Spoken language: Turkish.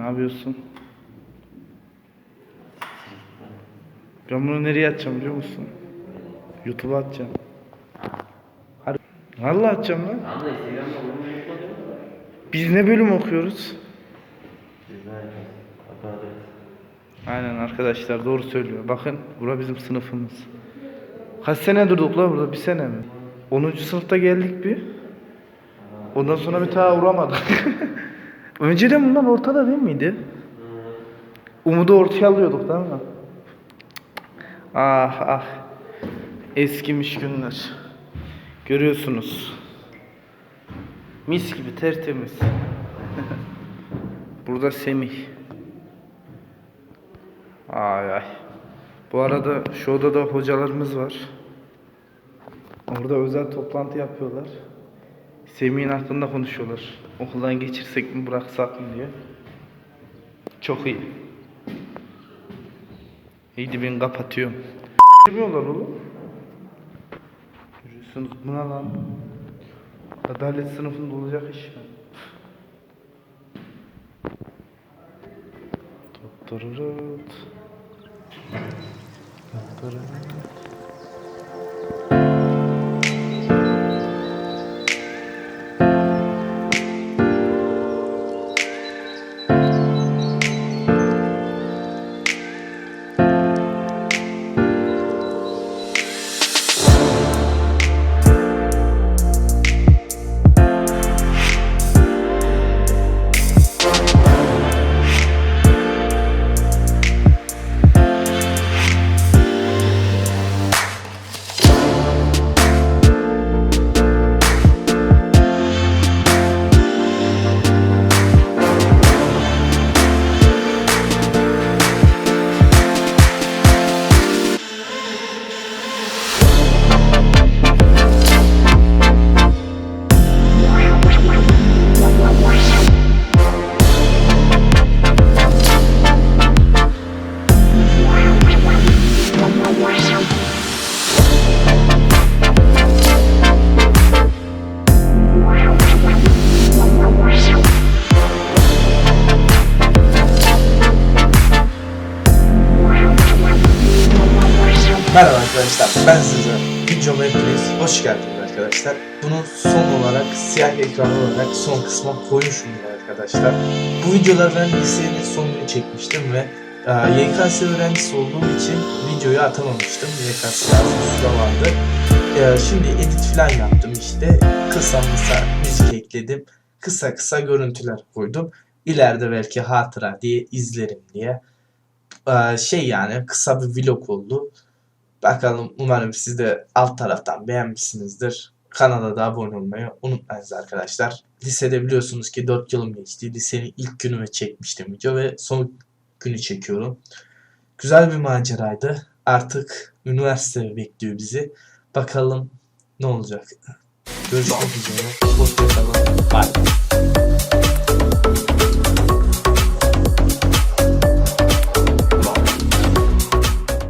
Ne yapıyorsun? Ben bunu nereye atacağım biliyor musun? YouTube'a atacağım. Har- Vallahi atacağım lan. Biz ne bölüm okuyoruz? Aynen arkadaşlar doğru söylüyor. Bakın bura bizim sınıfımız. Kaç sene durduk la burada? Bir sene mi? 10. sınıfta geldik bir. Ondan sonra bir daha uğramadık. Önceden bunlar ortada değil miydi? Umut'u ortaya alıyorduk değil mi? Ah ah. Eskimiş günler. Görüyorsunuz. Mis gibi tertemiz. Burada Semih. Ay ay. Bu arada şu odada hocalarımız var. Orada özel toplantı yapıyorlar. Semih'in hakkında konuşuyorlar. Okuldan geçirsek mi bıraksak mı diye. Çok iyi. İyiydi ben kapatıyorum. Bilmiyorlar oğlum. Görüyorsunuz buna lan. Adalet sınıfında olacak iş mi? Tuttururut. Tuttururut. Arkadaşlar, ben size videoma hepiniz hoş geldiniz arkadaşlar. Bunu son olarak siyah ekran olarak son kısma koymuşum yine arkadaşlar. Bu videolar ben lisenin son günü çekmiştim ve e, YKS öğrencisi olduğum için videoyu atamamıştım. YKS süre vardı. E, şimdi edit falan yaptım işte. Kısa kısa müzik ekledim. Kısa kısa görüntüler koydum. İleride belki hatıra diye izlerim diye. E, şey yani kısa bir vlog oldu. Bakalım umarım siz de alt taraftan beğenmişsinizdir. Kanala abone olmayı unutmayınız arkadaşlar. Lisede biliyorsunuz ki 4 yılım geçti. Lisenin ilk günümü çekmiştim video ve son günü çekiyorum. Güzel bir maceraydı. Artık üniversite bekliyor bizi. Bakalım ne olacak. Görüşmek üzere. Hoşçakalın. Bye.